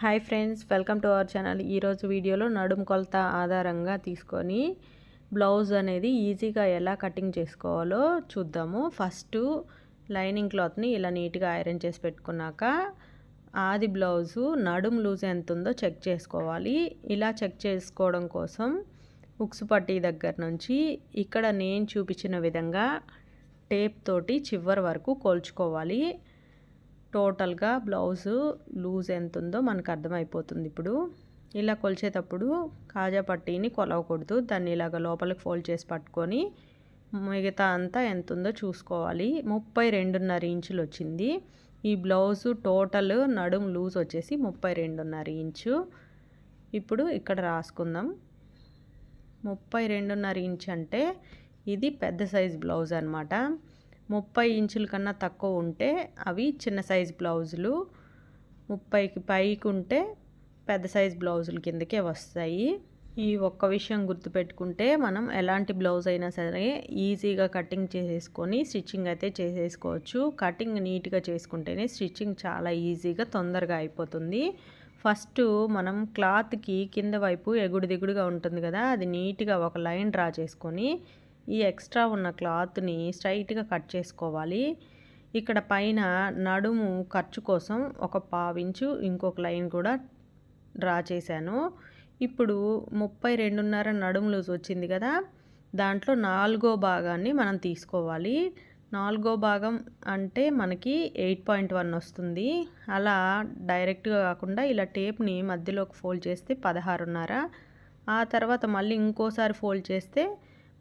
Hi friends welcome to our channel. ఈరోజు వీడియోలో నడుము కొలత ఆధారంగా తీసుకొని బ్లౌజ్ అనేది ఈజీగా ఎలా కటింగ్ చేసుకోవాలో చూద్దాము. ఫస్ట్ లైనింగ్ క్లాత్ని ఇలా నీట్గా ఐరన్ చేసి పెట్టుకున్నాక ఆది బ్లౌజు నడుము లూజ్ ఎంత ఉందో చెక్ చేసుకోవాలి. ఇలా చెక్ చేసుకోవడం కోసం ఉక్సు పట్టి దగ్గర నుంచి ఇక్కడ నేను చూపించిన విధంగా టేప్ తోటి చివరి వరకు కోల్చుకోవాలి. టోటల్గా బ్లౌజు లూజ్ ఎంత ఉందో మనకు అర్థమైపోతుంది ఇప్పుడు. ఇలా కొలిచేటప్పుడు కాజా పట్టీని కొలవకూడదు. దాన్ని ఇలాగ లోపలికి ఫోల్డ్ చేసి పట్టుకొని మిగతా అంతా ఎంత ఉందో చూసుకోవాలి. ముప్పై రెండున్నర ఇంచులు వచ్చింది. ఈ బ్లౌజు టోటల్ నడుం లూజ్ వచ్చేసి ముప్పై రెండున్నర ఇంచు. ఇప్పుడు ఇక్కడ రాసుకుందాం. ముప్పై రెండున్నర ఇంచ్ అంటే ఇది పెద్ద సైజ్ బ్లౌజ్ అనమాట ముప్పై ఇంచుల కన్నా తక్కువ ఉంటే అవి చిన్న సైజ్ బ్లౌజులు. ముప్పైకి పైకి ఉంటే పెద్ద సైజ్ బ్లౌజుల కిందకే వస్తాయి. ఈ ఒక్క విషయం గుర్తుపెట్టుకుంటే మనం ఎలాంటి బ్లౌజ్ అయినా సరే ఈజీగా కటింగ్ చేసేసుకొని స్టిచ్చింగ్ అయితే చేసేసుకోవచ్చు. కటింగ్ నీట్గా చేసుకుంటేనే స్టిచ్చింగ్ చాలా ఈజీగా తొందరగా అయిపోతుంది. ఫస్ట్ మనం క్లాత్కి కింద వైపు ఎగుడు దిగుడుగా ఉంటుంది కదా అది నీట్గా ఒక లైన్ డ్రా చేసుకొని ఈ ఎక్స్ట్రా ఉన్న క్లాత్ని స్ట్రైట్గా కట్ చేసుకోవాలి. ఇక్కడ పైన నడుము ఖర్చు కోసం ఒక పావించు ఇంకొక లైన్ కూడా డ్రా చేశాను. ఇప్పుడు ముప్పై రెండున్నర నడుము లూజ్ వచ్చింది కదా దాంట్లో నాలుగో భాగాన్ని మనం తీసుకోవాలి. నాలుగో భాగం అంటే మనకి ఎయిట్ పాయింట్ వన్ వస్తుంది. అలా డైరెక్ట్గా కాకుండా ఇలా టేప్ని మధ్యలోకి ఫోల్డ్ చేస్తే పదహారున్నర. ఆ తర్వాత మళ్ళీ ఇంకోసారి ఫోల్డ్ చేస్తే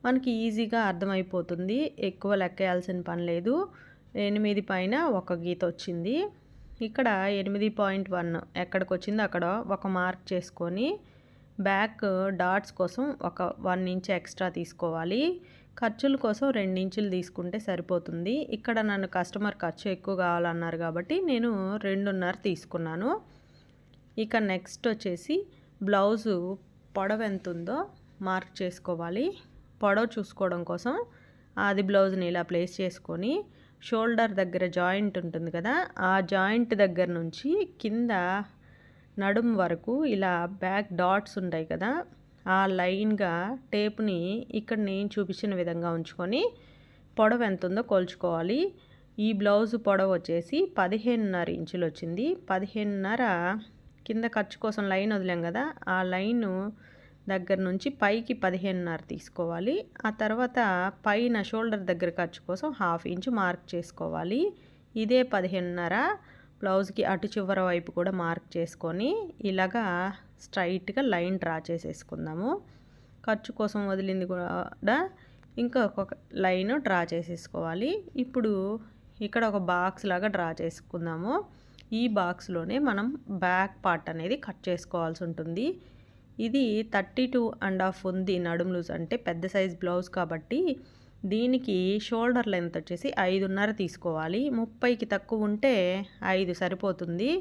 మనకి ఈజీగా అర్థమైపోతుంది. ఎక్కువ లెక్కేయాల్సిన పని లేదు. ఎనిమిది పైన ఒక గీత వచ్చింది. ఇక్కడ ఎనిమిది పాయింట్ వన్ ఎక్కడికి వచ్చిందో అక్కడ ఒక మార్క్ చేసుకొని బ్యాక్ డాట్స్ కోసం ఒక వన్ ఇంచ్ ఎక్స్ట్రా తీసుకోవాలి. ఖర్చుల కోసం రెండు ఇంచులు తీసుకుంటే సరిపోతుంది. ఇక్కడ నన్ను కస్టమర్ ఖర్చు ఎక్కువ కావాలన్నారు కాబట్టి నేను రెండున్నర తీసుకున్నాను. ఇక నెక్స్ట్ వచ్చేసి బ్లౌజు పొడవు ఎంత ఉందో మార్క్ చేసుకోవాలి. పొడవు చూసుకోవడం కోసం అది బ్లౌజ్ని ఇలా ప్లేస్ చేసుకొని షోల్డర్ దగ్గర జాయింట్ ఉంటుంది కదా ఆ జాయింట్ దగ్గర నుంచి కింద నడుము వరకు ఇలా బ్యాక్ డాట్స్ ఉంటాయి కదా ఆ లైన్గా టేప్ని ఇక్కడ నేను చూపించిన విధంగా ఉంచుకొని పొడవు ఎంత ఉందో కొలుచుకోవాలి. ఈ బ్లౌజ్ పొడవు వచ్చేసి పదిహేనున్నర ఇంచులు వచ్చింది. పదిహేనున్నర కింద ఖర్చు కోసం లైన్ వదిలాం కదా ఆ లైను దగ్గర నుంచి పైకి పదిహేనున్నర తీసుకోవాలి. ఆ తర్వాత పైన షోల్డర్ దగ్గర ఖర్చు కోసం హాఫ్ ఇంచు మార్క్ చేసుకోవాలి. ఇదే పదిహేనున్నర బ్లౌజ్కి అటు చివర వైపు కూడా మార్క్ చేసుకొని ఇలాగా స్ట్రైట్గా లైన్ డ్రా చేసేసుకుందాము. ఖర్చు కోసం వదిలింది కూడా ఇంకా ఒక లైన్ డ్రా చేసేసుకోవాలి. ఇప్పుడు ఇక్కడ ఒక బాక్స్ లాగా డ్రా చేసుకుందాము. ఈ బాక్స్లోనే మనం బ్యాక్ పార్ట్ అనేది కట్ చేసుకోవాల్సి ఉంటుంది. ఇది థర్టీ టూ అండ్ హాఫ్ ఉంది నడుము లూజ్ అంటే పెద్ద సైజ్ బ్లౌజ్ కాబట్టి దీనికి షోల్డర్ లెంత్ వచ్చేసి ఐదున్నర తీసుకోవాలి. ముప్పైకి తక్కువ ఉంటే ఐదు సరిపోతుంది.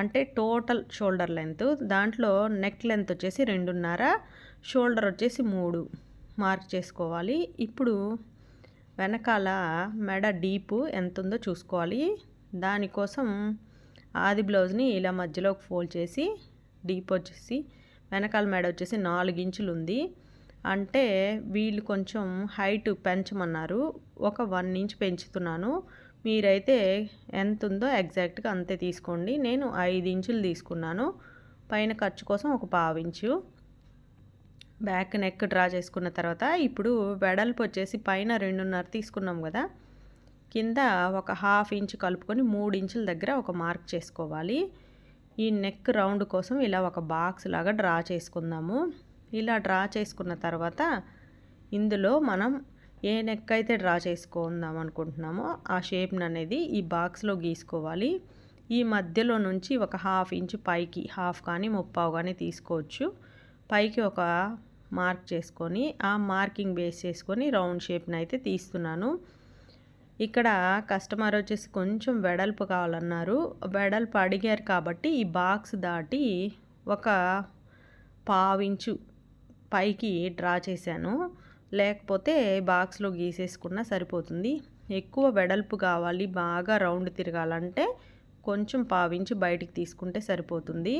అంటే టోటల్ షోల్డర్ లెంత్ దాంట్లో నెక్ లెంత్ వచ్చేసి రెండున్నర షోల్డర్ వచ్చేసి మూడు మార్క్ చేసుకోవాలి. ఇప్పుడు వెనకాల మెడ డీపు ఎంత ఉందో చూసుకోవాలి. దానికోసం ఆది బ్లౌజ్ని ఇలా మధ్యలోకి ఫోల్డ్ చేసి డీప్ వచ్చేసి వెనకాల మెడ వచ్చేసి నాలుగు ఇంచులు ఉంది. అంటే వీళ్ళు కొంచెం హైట్ పెంచమన్నారు. ఒక వన్ ఇంచ్ పెంచుతున్నాను. మీరైతే ఎంత ఉందో ఎగ్జాక్ట్గా అంతే తీసుకోండి. నేను ఐదు ఇంచులు తీసుకున్నాను. పైన ఖర్చు కోసం ఒక పావించు బ్యాక్ నెక్ డ్రా చేసుకున్న తర్వాత ఇప్పుడు వెడల్పు వచ్చేసి పైన రెండున్నర తీసుకున్నాం కదా. కింద ఒక హాఫ్ ఇంచ్ కలుపుకొని మూడు ఇంచుల దగ్గర ఒక మార్క్ చేసుకోవాలి. ఈ నెక్ రౌండ్ కోసం ఇలా ఒక బాక్స్ లాగా డ్రా చేసుకుందాము. ఇలా డ్రా చేసుకున్న తర్వాత ఇందులో మనం ఏ నెక్ అయితే డ్రా చేసుకుందాం అనుకుంటున్నామో ఆ షేప్ని అనేది ఈ బాక్స్లో గీసుకోవాలి. ఈ మధ్యలో నుంచి ఒక హాఫ్ ఇంచ్ పైకి హాఫ్ కానీ ముప్పావు కానీ తీసుకోవచ్చు. పైకి ఒక మార్క్ చేసుకొని ఆ మార్కింగ్ బేస్ చేసుకొని రౌండ్ షేప్ని అయితే తీస్తున్నాను. ఇక్కడ కస్టమర్ వచ్చేసి కొంచెం వెడల్పు కావాలన్నారు. వెడల్పు అడిగారు కాబట్టి ఈ బాక్స్ దాటి ఒక పావించు పైకి డ్రా చేశాను. లేకపోతే బాక్స్లో గీసేసుకున్నా సరిపోతుంది. ఎక్కువ వెడల్పు కావాలి బాగా రౌండ్ తిరగాలంటే కొంచెం పావించి బయటికి తీసుకుంటే సరిపోతుంది.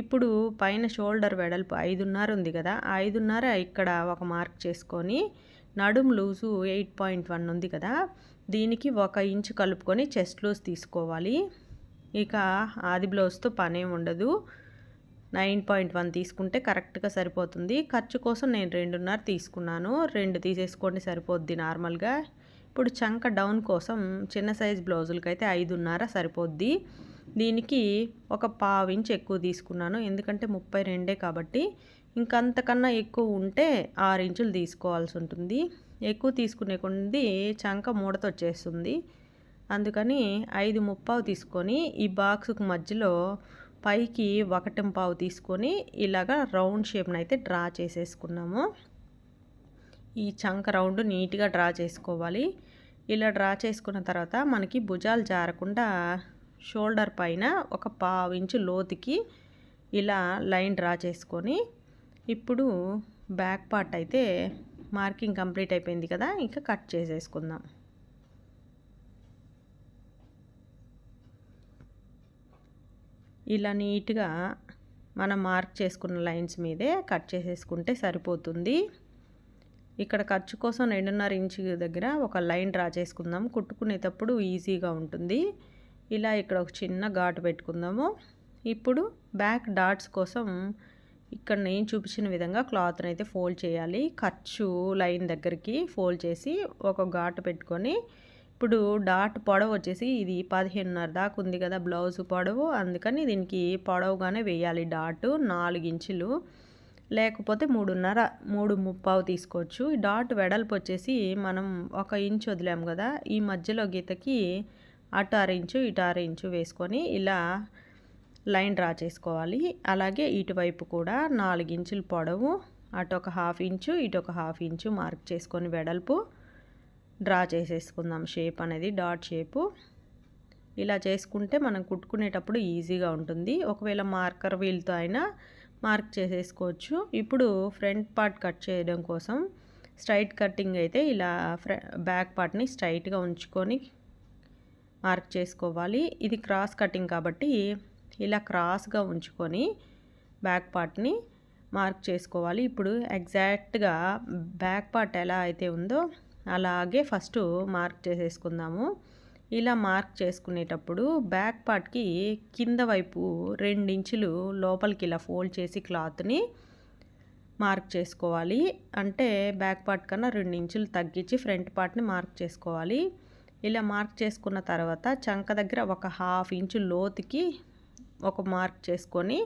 ఇప్పుడు పైన షోల్డర్ వెడల్పు ఐదున్నర ఉంది కదా ఐదున్నర ఇక్కడ ఒక మార్క్ చేసుకొని నడుం లూజు ఎయిట్ పాయింట్ వన్ ఉంది కదా దీనికి ఒక ఇంచు కలుపుకొని చెస్ట్ లూజ్ తీసుకోవాలి. ఇక ఆది బ్లౌజ్తో పనేం ఉండదు. నైన్ పాయింట్ వన్ తీసుకుంటే కరెక్ట్గా సరిపోతుంది. ఖర్చు కోసం నేను రెండున్నర తీసుకున్నాను. రెండు తీసేసుకోండి సరిపోద్ది నార్మల్గా. ఇప్పుడు చంక డౌన్ కోసం చిన్న సైజ్ బ్లౌజులకి అయితే ఐదున్నర సరిపోద్ది. దీనికి ఒక పావు ఇంచ్ ఎక్కువ తీసుకున్నాను. ఎందుకంటే ముప్పై రెండే కాబట్టి ఇంకంతకన్నా ఎక్కువ ఉంటే ఆరు ఇంచులు తీసుకోవాల్సి ఉంటుంది. ఎక్కువ తీసుకునే కొద్ది చంక మూడత వచ్చేస్తుంది. అందుకని ఐదు ముప్పావు తీసుకొని ఈ బాక్స్కు మధ్యలో పైకి ఒకటి పావు తీసుకొని ఇలాగా రౌండ్ షేప్ని అయితే డ్రా చేసేసుకున్నాము. ఈ చంక రౌండ్ నీట్గా డ్రా చేసుకోవాలి. ఇలా డ్రా చేసుకున్న తర్వాత మనకి భుజాలు జారకుండా షోల్డర్ పైన ఒక పావు ఇంచు లోతుకి ఇలా లైన్ డ్రా చేసుకొని ఇప్పుడు బ్యాక్ పార్ట్ అయితే మార్కింగ్ కంప్లీట్ అయిపోయింది కదా ఇంకా కట్ చేసేసుకుందాం. ఇలా నీట్గా మనం మార్క్ చేసుకున్న లైన్స్ మీదే కట్ చేసేసుకుంటే సరిపోతుంది. ఇక్కడ ఖర్చు కోసం రెండున్నర ఇంచు దగ్గర ఒక లైన్ డ్రా చేసుకుందాం. కుట్టుకునేటప్పుడు ఈజీగా ఉంటుంది. ఇలా ఇక్కడ ఒక చిన్న ఘాటు పెట్టుకుందాము. ఇప్పుడు బ్యాక్ డాట్స్ కోసం ఇక్కడ నేను చూపించిన విధంగా క్లాత్ని అయితే ఫోల్డ్ చేయాలి. ఖర్చు లైన్ దగ్గరికి ఫోల్డ్ చేసి ఒక ఘాటు పెట్టుకొని ఇప్పుడు డాట్ పొడవు వచ్చేసి ఇది పదిహేనున్నర దాకా ఉంది కదా బ్లౌజ్ పొడవు. అందుకని దీనికి పొడవుగానే వేయాలి డాట్ నాలుగు ఇంచులు. లేకపోతే మూడున్నర మూడు ముప్పావు తీసుకోవచ్చు. ఈ డాట్ వెడల్పు వచ్చేసి మనం ఒక ఇంచు వదిలాము కదా ఈ మధ్యలో గీతకి అటు అర ఇంచు ఇటు అర ఇంచు వేసుకొని ఇలా లైన్ డ్రా చేసుకోవాలి. అలాగే ఇటువైపు కూడా నాలుగు పొడవు అటు ఒక హాఫ్ ఇంచు ఇటు ఒక హాఫ్ ఇంచు మార్క్ చేసుకొని వెడల్పు డ్రా చేసేసుకుందాం. షేప్ అనేది డాట్ షేపు. ఇలా చేసుకుంటే మనం కుట్టుకునేటప్పుడు ఈజీగా ఉంటుంది. ఒకవేళ మార్కర్ వీల్తో అయినా మార్క్ చేసేసుకోవచ్చు. ఇప్పుడు ఫ్రంట్ పార్ట్ కట్ చేయడం కోసం స్ట్రైట్ కట్టింగ్ అయితే ఇలా బ్యాక్ పార్ట్ని స్ట్రైట్గా ఉంచుకొని మార్క్ చేసుకోవాలి. ఇది క్రాస్ కటింగ్ కాబట్టి ఇలా క్రాస్గా ఉంచుకొని బ్యాక్ పార్ట్ని మార్క్ చేసుకోవాలి. ఇప్పుడు ఎగ్జాక్ట్గా బ్యాక్ పార్ట్ ఎలా అయితే ఉందో అలాగే ఫస్ట్ మార్క్ చేసేసుకుందాము. ఇలా మార్క్ చేసుకునేటప్పుడు బ్యాక్ పార్ట్కి కింద వైపు రెండించులు లోపలికి ఇలా ఫోల్డ్ చేసి క్లాత్ని మార్క్ చేసుకోవాలి. అంటే బ్యాక్ పార్ట్ కన్నా రెండు ఇంచులు తగ్గించి ఫ్రంట్ పార్ట్ని మార్క్ చేసుకోవాలి. ఇలా మార్క్ చేసుకున్న తర్వాత చంక దగ్గర ఒక హాఫ్ ఇంచు లోతుకి ఒక మార్క్ చేసుకొని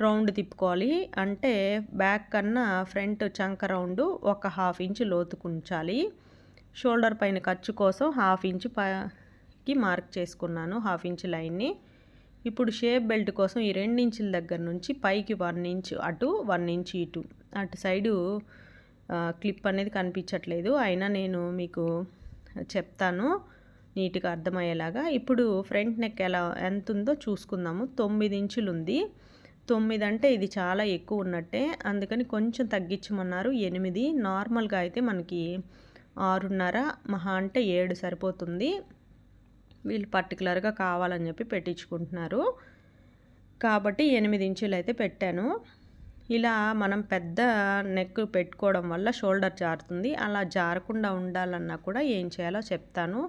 రౌండ్ తిప్పుకోవాలి. అంటే బ్యాక్ కన్నా ఫ్రంట్ చంక రౌండ్ ఒక హాఫ్ ఇంచు లోతుకుంచాలి షోల్డర్ పైన ఖర్చు కోసం హాఫ్ ఇంచు పైకి మార్క్ చేసుకున్నాను హాఫ్ ఇంచ్ లైన్ని. ఇప్పుడు షేప్ బెల్ట్ కోసం ఈ రెండు ఇంచుల దగ్గర నుంచి పైకి వన్ ఇంచ్ అటు వన్ ఇంచ్ ఇటు. అటు సైడు క్లిప్ అనేది కనిపించట్లేదు. అయినా నేను మీకు చెప్తాను. నీట్గా అర్థమయ్యేలాగా ఇప్పుడు ఫ్రంట్ నెక్ ఎలా ఎంత ఉందో చూసుకుందాము. తొమ్మిది ఇంచులు ఉంది తొమ్మిది అంటే ఇది చాలా ఎక్కువ ఉన్నట్టే. అందుకని కొంచెం తగ్గించమన్నారు. ఎనిమిది. నార్మల్గా అయితే మనకి ఆరున్నర మహా అంటే ఏడు సరిపోతుంది. వీళ్ళు పర్టికులర్గా కావాలని చెప్పి పెట్టించుకుంటున్నారు. కాబట్టి ఎనిమిది ఇంచులు అయితే పెట్టాను. ఇలా మనం పెద్ద నెక్ పెట్టుకోవడం వల్ల షోల్డర్ జారుతుంది. అలా జారకుండా ఉండాలన్నా కూడా ఏం చేయాలో చెప్తాను.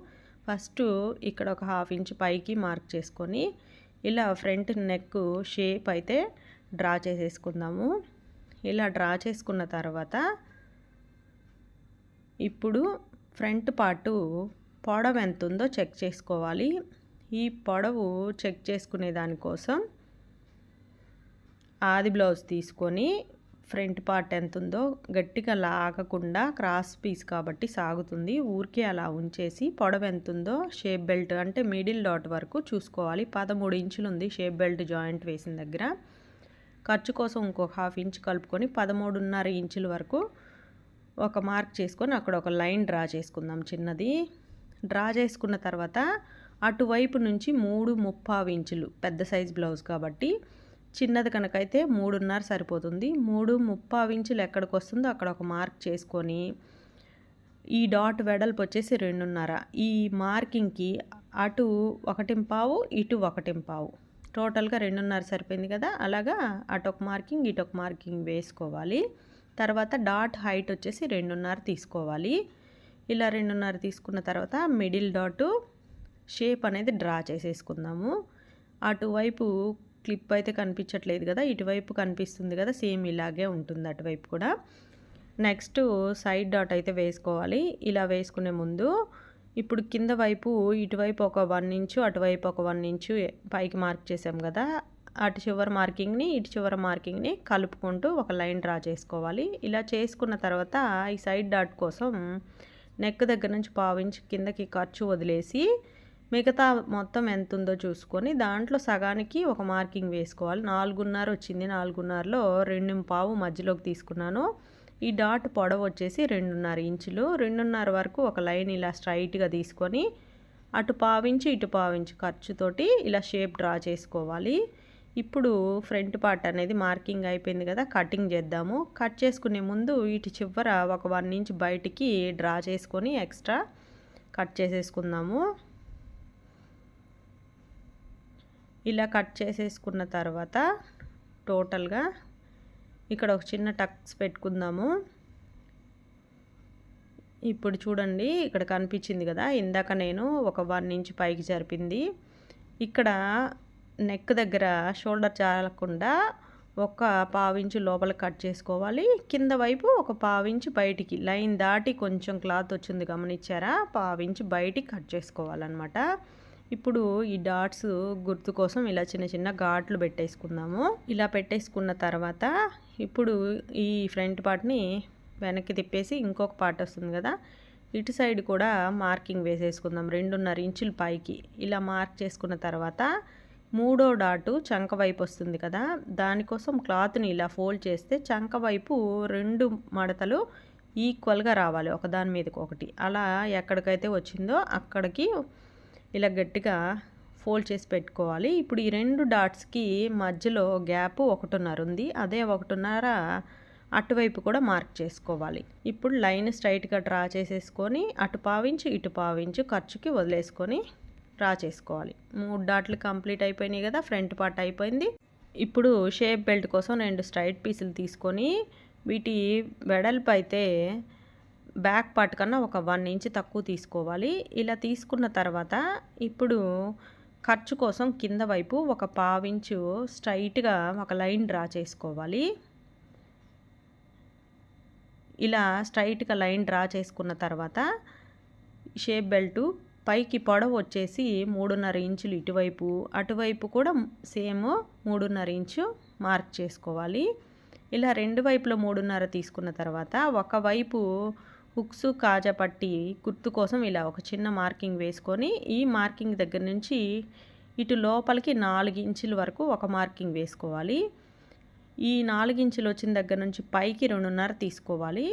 ఫస్ట్ ఇక్కడ ఒక హాఫ్ ఇంచ్ పైకి మార్క్ చేసుకొని ఇలా ఫ్రంట్ నెక్ షేప్ అయితే డ్రా చేసేసుకుందాము. ఇలా డ్రా చేసుకున్న తర్వాత ఇప్పుడు ఫ్రంట్ పార్టు పొడవు ఎంత ఉందో చెక్ చేసుకోవాలి. ఈ పొడవు చెక్ చేసుకునే దానికోసం ఆది బ్లౌజ్ తీసుకొని ఫ్రంట్ పార్ట్ ఎంత ఉందో గట్టిగా లాగకుండా క్రాస్ పీస్ కాబట్టి సాగుతుంది. ఊరికే అలా ఉంచేసి పొడవు ఎంత ఉందో షేప్ బెల్ట్ అంటే మిడిల్ డాట్ వరకు చూసుకోవాలి. పదమూడు ఇంచులు ఉంది షేప్ బెల్ట్ జాయింట్ వేసిన దగ్గర. ఖర్చు కోసం ఇంకొక హాఫ్ ఇంచ్ కలుపుకొని పదమూడున్నర ఇంచుల వరకు ఒక మార్క్ చేసుకొని అక్కడ ఒక లైన్ డ్రా చేసుకుందాం చిన్నది. డ్రా చేసుకున్న తర్వాత అటువైపు నుంచి మూడు ముప్పావు ఇంచులు పెద్ద సైజ్ బ్లౌజ్ కాబట్టి చిన్నది కనుక అయితే మూడున్నర సరిపోతుంది. మూడు ముప్పావు ఇంచులు ఎక్కడికి వస్తుందో అక్కడ ఒక మార్క్ చేసుకొని ఈ డాట్ వెడల్పు వచ్చేసి రెండున్నర. ఈ మార్కింగ్కి అటు ఒకటింపావు ఇటు ఒకటింపావు. టోటల్గా రెండున్నర సరిపోయింది కదా? అలాగా అటు ఒక మార్కింగ్ ఇటు ఒక మార్కింగ్ వేసుకోవాలి. తర్వాత డాట్ హైట్ వచ్చేసి రెండున్నర తీసుకోవాలి. ఇలా రెండున్నర తీసుకున్న తర్వాత మిడిల్ డాటు షేప్ అనేది డ్రా చేసేసుకుందాము. అటువైపు క్లిప్ అయితే కనిపించట్లేదు కదా ఇటువైపు కనిపిస్తుంది కదా సేమ్ ఇలాగే ఉంటుంది అటువైపు కూడా. నెక్స్ట్ సైడ్ డాట్ అయితే వేసుకోవాలి. ఇలా వేసుకునే ముందు ఇప్పుడు కింద వైపు ఇటువైపు ఒక వన్ ఇంచు అటువైపు ఒక వన్ ఇంచు పైకి మార్క్ చేసాం కదా అటు చివరి మార్కింగ్ని ఇటు చివరి మార్కింగ్ని కలుపుకుంటూ ఒక లైన్ డ్రా చేసుకోవాలి. ఇలా చేసుకున్న తర్వాత ఈ సైడ్ డాట్ కోసం నెక్ దగ్గర నుంచి పావించి కిందకి ఖర్చు వదిలేసి మిగతా మొత్తం ఎంత ఉందో చూసుకొని దాంట్లో సగానికి ఒక మార్కింగ్ వేసుకోవాలి. నాలుగున్నర వచ్చింది. నాలుగున్నరలో రెండు పావు మధ్యలోకి తీసుకున్నాను. ఈ డాట్ పొడవు వచ్చేసి రెండున్నర ఇంచులు. రెండున్నర వరకు ఒక లైన్ ఇలా స్ట్రైట్గా తీసుకొని అటు పావించి ఇటు పావించి ఖర్చుతోటి ఇలా షేప్ డ్రా చేసుకోవాలి. ఇప్పుడు ఫ్రంట్ పార్ట్ అనేది మార్కింగ్ అయిపోయింది కదా కటింగ్ చేద్దాము. కట్ చేసుకునే ముందు ఇటు చివర ఒక వన్ ఇంచ్ బయటికి డ్రా చేసుకొని ఎక్స్ట్రా కట్ చేసేసుకుందాము. ఇలా కట్ చేసేసుకున్న తర్వాత టోటల్గా ఇక్కడ ఒక చిన్న టక్స్ పెట్టుకుందాము. ఇప్పుడు చూడండి ఇక్కడ కనిపించింది కదా ఇందాక నేను ఒక వన్ ఇంచ్ పైకి జరిపింది. ఇక్కడ నెక్ దగ్గర షోల్డర్ చాలకుండా ఒక పావించు లోపల కట్ చేసుకోవాలి. కింద వైపు ఒక పావించు బయటికి లైన్ దాటి కొంచెం క్లాత్ వచ్చింది గమనించారా? పావించి బయటికి కట్ చేసుకోవాలన్నమాట. ఇప్పుడు ఈ డాట్స్ గుర్తు కోసం ఇలా చిన్న చిన్న ఘాట్లు పెట్టేసుకుందాము. ఇలా పెట్టేసుకున్న తర్వాత ఇప్పుడు ఈ ఫ్రంట్ పార్ట్ని వెనక్కి తిప్పేసి ఇంకొక పార్ట్ వస్తుంది కదా. ఇటు సైడ్ కూడా మార్కింగ్ వేసేసుకుందాం. రెండున్నర ఇంచుల పైకి. ఇలా మార్క్ చేసుకున్న తర్వాత మూడో డాటు చంక వైపు వస్తుంది కదా. దానికోసం క్లాత్ని ఇలా ఫోల్డ్ చేస్తే చంక వైపు రెండు మడతలు ఈక్వల్గా రావాలి. ఒకదాని మీదకి ఒకటి. అలా ఎక్కడికైతే వచ్చిందో అక్కడికి ఇలా గట్టిగా ఫోల్డ్ చేసి పెట్టుకోవాలి. ఇప్పుడు ఈ రెండు డాట్స్కి మధ్యలో గ్యాప్ ఒకటిన్నర ఉంది. అదే ఒకటిన్నర అటువైపు కూడా మార్క్ చేసుకోవాలి. ఇప్పుడు లైన్ స్ట్రైట్గా డ్రా చేసేసుకొని అటు పావించి ఇటు పావించి ఖర్చుకి వదిలేసుకొని డ్రా చేసుకోవాలి. మూడు డాట్లు కంప్లీట్ అయిపోయినాయి కదా ఫ్రంట్ పార్ట్ అయిపోయింది. ఇప్పుడు షేప్ బెల్ట్ కోసం రెండు స్ట్రైట్ పీసులు తీసుకొని వీటి వెడల్పు అయితే బ్యాక్ పార్ట్ కన్నా ఒక వన్ ఇంచ్ తక్కువ తీసుకోవాలి. ఇలా తీసుకున్న తర్వాత ఇప్పుడు ఖర్చు కోసం కింద వైపు ఒక పావించు స్ట్రైట్గా ఒక లైన్ డ్రా చేసుకోవాలి. ఇలా స్ట్రైట్గా లైన్ డ్రా చేసుకున్న తర్వాత షేప్ బెల్టు పైకి పొడవు వచ్చేసి మూడున్నర ఇంచులు ఇటువైపు అటువైపు కూడా సేమ్ మూడున్నర ఇంచు మార్క్ చేసుకోవాలి. ఇలా రెండు వైపులో మూడున్నర తీసుకున్న తర్వాత ఒకవైపు హుక్స్ కాజా పట్టి గుర్తు కోసం ఇలా ఒక చిన్న మార్కింగ్ వేసుకొని ఈ మార్కింగ్ దగ్గర నుంచి ఇటు లోపలికి నాలుగు ఇంచుల వరకు ఒక మార్కింగ్ వేసుకోవాలి. ఈ నాలుగు ఇంచులు వచ్చిన దగ్గర నుంచి పైకి రెండున్నర తీసుకోవాలి.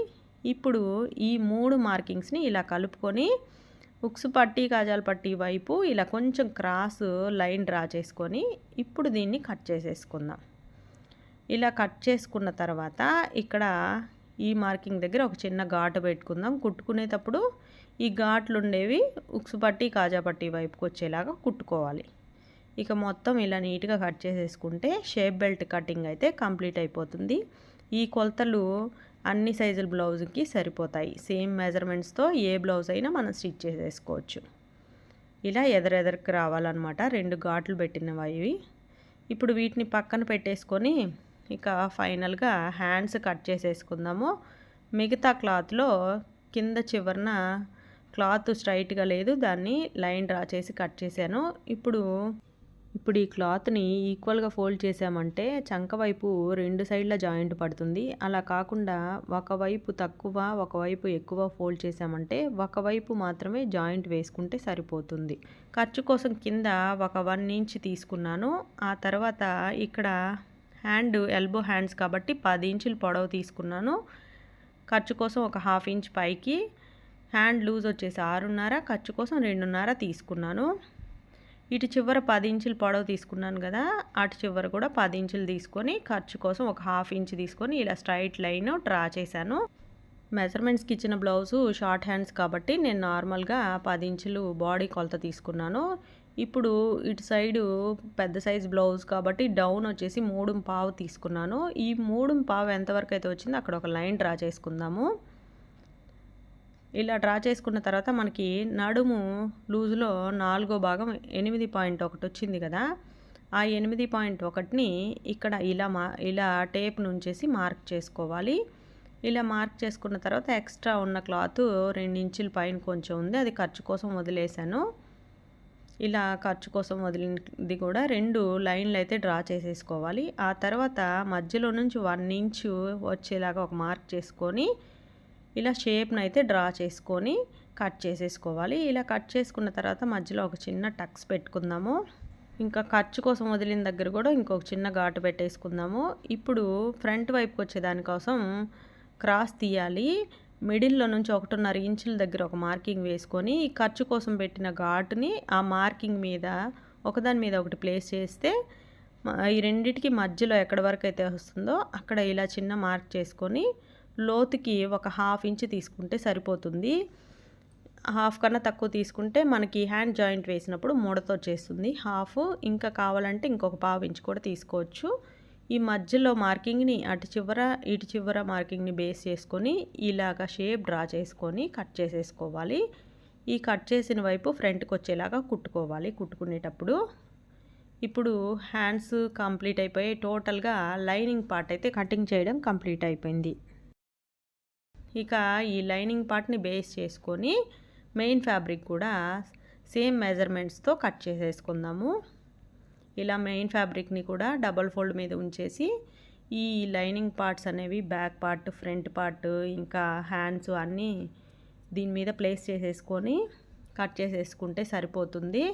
ఇప్పుడు ఈ మూడు మార్కింగ్స్ని ఇలా కలుపుకొని ఉక్సు పట్టి కాజాల పట్టి వైపు ఇలా కొంచెం క్రాస్ లైన్ డ్రా చేసుకొని ఇప్పుడు దీన్ని కట్ చేసేసుకుందాం. ఇలా కట్ చేసుకున్న తర్వాత ఇక్కడ ఈ మార్కింగ్ దగ్గర ఒక చిన్న ఘాటు పెట్టుకుందాం. కుట్టుకునేటప్పుడు ఈ ఘాట్లు ఉండేవి ఉక్సు పట్టి కాజా పట్టి వైపుకి వచ్చేలాగా కుట్టుకోవాలి. ఇక మొత్తం ఇలా నీట్గా కట్ చేసేసుకుంటే షేప్ బెల్ట్ కటింగ్ అయితే కంప్లీట్ అయిపోతుంది. ఈ కొలతలు అన్ని సైజుల బ్లౌజ్కి సరిపోతాయి. సేమ్ మెజర్మెంట్స్తో ఏ బ్లౌజ్ అయినా మనం స్టిచ్ చేసేసుకోవచ్చు. ఇలా ఎదరెదరికి రావాలన్నమాట. రెండు ఘాట్లు పెట్టినవి ఇప్పుడు వీటిని పక్కన పెట్టేసుకొని ఇక ఫైనల్గా హ్యాండ్స్ కట్ చేసేసుకుందాము. మిగతా క్లాత్లో కింద చివరన క్లాత్ స్ట్రైట్గా లేదు దాన్ని లైన్ డ్రా చేసి కట్ చేశాను. ఇప్పుడు ఇప్పుడు ఈ క్లాత్ని ఈక్వల్గా ఫోల్డ్ చేసామంటే చంక వైపు రెండు సైడ్ల జాయింట్ పడుతుంది. అలా కాకుండా ఒకవైపు తక్కువ ఒకవైపు ఎక్కువ ఫోల్డ్ చేసామంటే ఒకవైపు మాత్రమే జాయింట్ వేసుకుంటే సరిపోతుంది. ఖర్చు కోసం కింద ఒక వన్ ఇంచ్ తీసుకున్నాను. ఆ తర్వాత ఇక్కడ హ్యాండ్ ఎల్బో హ్యాండ్స్ కాబట్టి పది ఇంచులు పొడవు తీసుకున్నాను. ఖర్చు కోసం ఒక హాఫ్ ఇంచ్ పైకి హ్యాండ్ లూజ్ వచ్చేసి ఆరున్నర ఖర్చు కోసం రెండున్నర తీసుకున్నాను. ఇటు చివర పది ఇంచులు పొడవు తీసుకున్నాను కదా అటు చివర కూడా పది ఇంచులు తీసుకొని ఖర్చు కోసం ఒక హాఫ్ ఇంచ్ తీసుకొని ఇలా స్ట్రైట్ లైన్ డ్రా చేశాను. మెజర్మెంట్స్కి ఇచ్చిన బ్లౌజు షార్ట్ హ్యాండ్స్ కాబట్టి నేను నార్మల్గా పది ఇంచులు బాడీ కొలత తీసుకున్నాను. ఇప్పుడు ఇటు సైడు పెద్ద సైజ్ బ్లౌజ్ కాబట్టి డౌన్ వచ్చేసి మూడు పావు తీసుకున్నాను. ఈ మూడు పావు ఎంతవరకు అయితే వచ్చిందో అక్కడ ఒక లైన్ డ్రా చేసుకుందాము. ఇలా డ్రా చేసుకున్న తర్వాత మనకి నడుము లూజులో నాలుగో భాగం ఎనిమిది పాయింట్ ఒకటి వచ్చింది కదా. ఆ ఎనిమిది పాయింట్ ఒకటిని ఇక్కడ ఇలా మా ఇలా టేప్ నుంచేసి మార్క్ చేసుకోవాలి. ఇలా మార్క్ చేసుకున్న తర్వాత ఎక్స్ట్రా ఉన్న క్లాత్ రెండు ఇంచుల పైన కొంచెం ఉంది. అది ఖర్చు కోసం వదిలేశాను. ఇలా ఖర్చు కోసం వదిలింది కూడా రెండు లైన్లు అయితే డ్రా చేసేసుకోవాలి. ఆ తర్వాత మధ్యలో నుంచి వన్ ఇంచు వచ్చేలాగా ఒక మార్క్ చేసుకొని ఇలా షేప్ని అయితే డ్రా చేసుకొని కట్ చేసేసుకోవాలి. ఇలా కట్ చేసుకున్న తర్వాత మధ్యలో ఒక చిన్న టక్స్ పెట్టుకుందాము. ఇంకా ఖర్చు కోసం వదిలిన దగ్గర కూడా ఇంకొక చిన్న ఘాటు పెట్టేసుకుందాము. ఇప్పుడు ఫ్రంట్ వైపుకి వచ్చే దానికోసం క్రాస్ తీయాలి. మిడిల్లో నుంచి ఒకటిన్నర ఇంచుల దగ్గర ఒక మార్కింగ్ వేసుకొని ఖర్చు కోసం పెట్టిన ఘాటుని ఆ మార్కింగ్ మీద ఒకదాని మీద ఒకటి ప్లేస్ చేస్తే ఈ రెండిటికి మధ్యలో ఎక్కడి వరకు అయితే వస్తుందో అక్కడ ఇలా చిన్న మార్క్ చేసుకొని లోతుకి ఒక హాఫ్ ఇంచ్ తీసుకుంటే సరిపోతుంది. హాఫ్ కన్నా తక్కువ తీసుకుంటే మనకి హ్యాండ్ జాయింట్ వేసినప్పుడు మూడతో చేస్తుంది హాఫ్ ఇంకా కావాలంటే ఇంకొక పావు ఇంచ్ కూడా తీసుకోవచ్చు. ఈ మధ్యలో మార్కింగ్ని అటు చివర ఇటు చివర మార్కింగ్ని బేస్ చేసుకొని ఇలాగ షేప్ డ్రా చేసుకొని కట్ చేసేసుకోవాలి. ఈ కట్ చేసిన వైపు ఫ్రంట్కి వచ్చేలాగా కుట్టుకోవాలి. కుట్టుకునేటప్పుడు ఇప్పుడు హ్యాండ్స్ కంప్లీట్ అయిపోయి టోటల్గా లైనింగ్ పార్ట్ అయితే కటింగ్ చేయడం కంప్లీట్ అయిపోయింది. ఇక ఈ లైనింగ్ పార్ట్ని బేస్ చేసుకొని మెయిన్ ఫ్యాబ్రిక్ కూడా సేమ్ మెజర్మెంట్స్తో కట్ చేసేసుకుందాము. ఇలా మెయిన్ ఫ్యాబ్రిక్ని కూడా డబల్ ఫోల్డ్ మీద ఉంచేసి ఈ లైనింగ్ పార్ట్స్ అనేవి బ్యాక్ పార్ట్ ఫ్రంట్ పార్ట్ ఇంకా హ్యాండ్స్ అన్నీ దీని మీద ప్లేస్ చేసేసుకొని కట్ చేసేసుకుంటే సరిపోతుంది.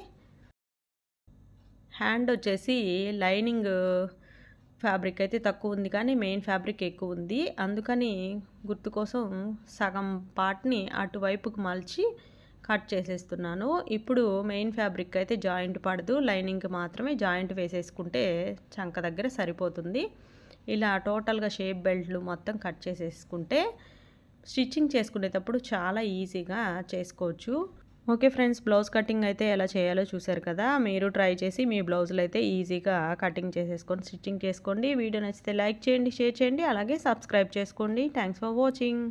హ్యాండ్ వచ్చేసి లైనింగ్ ఫ్యాబ్రిక్ అయితే తక్కువ ఉంది కానీ మెయిన్ ఫ్యాబ్రిక్ ఎక్కువ ఉంది. అందుకని గుర్తు కోసం సగం పార్ట్ని అటువైపుకి మలిచి కట్ చేసేస్తున్నాను. ఇప్పుడు మెయిన్ ఫ్యాబ్రిక్ అయితే జాయింట్ పడదు. లైనింగ్కి మాత్రమే జాయింట్ వేసేసుకుంటే చంక దగ్గర సరిపోతుంది. ఇలా టోటల్గా షేప్ బెల్ట్లు మొత్తం కట్ చేసేసుకుంటే స్టిచ్చింగ్ చేసుకునేటప్పుడు చాలా ఈజీగా చేసుకోవచ్చు. ఓకే ఫ్రెండ్స్ బ్లౌజ్ కటింగ్ అయితే ఎలా చేయాలో చూసారు కదా? మీరు ట్రై చేసి మీ బ్లౌజులు అయితే ఈజీగా కటింగ్ చేసేసుకొని స్టిచ్చింగ్ చేసుకోండి. వీడియో నచ్చితే లైక్ చేయండి షేర్ చేయండి. అలాగే సబ్స్క్రైబ్ చేసుకోండి. Thanks for watching.